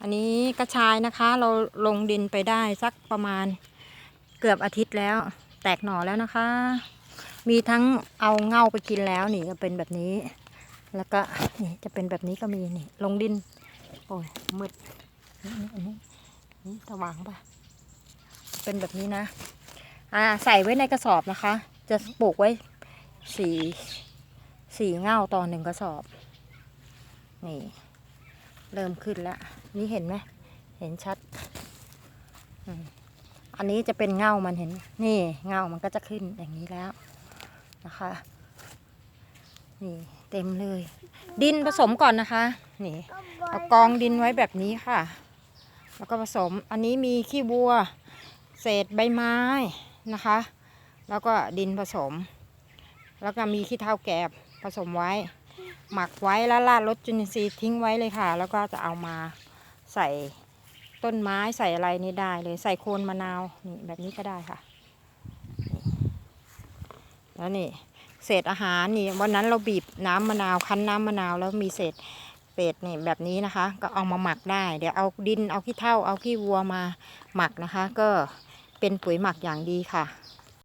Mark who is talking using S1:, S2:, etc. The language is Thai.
S1: อันนี้กระชายนะคะ เราลงดินไปได้สักประมาณเกือบอาทิตย์แล้ว แตกหน่อแล้วนะคะ มีทั้งเอาเง่าไปกินแล้วนี่ก็เป็นแบบนี้ แล้วก็นี่จะเป็นแบบนี้ก็มีนี่ ลงดิน โอ้ยมืดอันนี้นี่สว่างปะเป็นแบบนี้นะ อ่าใส่ไว้ในกระสอบนะคะ จะปลูกไว้สี่สี่เง่าต่อหนึ่งกระสอบ นี่ เริ่มขึ้นแล้ว นี่เห็นไหม เห็นชัด อันนี้จะเป็นเงามันเห็น นี่เงามันก็จะขึ้นอย่างนี้แล้วนะคะ นี่เต็มเลย ดินผสมก่อนนะคะ นี่เอากองดินไว้แบบนี้ค่ะ แล้วก็ผสม อันนี้มีขี้วัว เศษใบไม้นะคะ แล้วก็ดินผสม แล้วก็มีขี้เถ้าแกบผสมไว้ หมักไว้แล้วราดรสจุลินทรีย์ทิ้งไว้เลยค่ะ แล้วก็จะเอามา ใส่ต้นไม้ใส่อะไรนี่ได้เลยใส่โคนมะนาวนี่แบบนี้ก็ได้ค่ะแล้วนี่เศษอาหารนี่วันนั้นเราบีบน้ำมะนาวคั้นน้ำมะนาวแล้วมีเศษเศษนี่แบบนี้นะคะ ก็เอามาหมักได้ เดี๋ยวเอาดินเอาขี้เถ้าเอาขี้วัวมาหมักนะคะ ก็เป็นปุ๋ยหมักอย่างดีค่ะ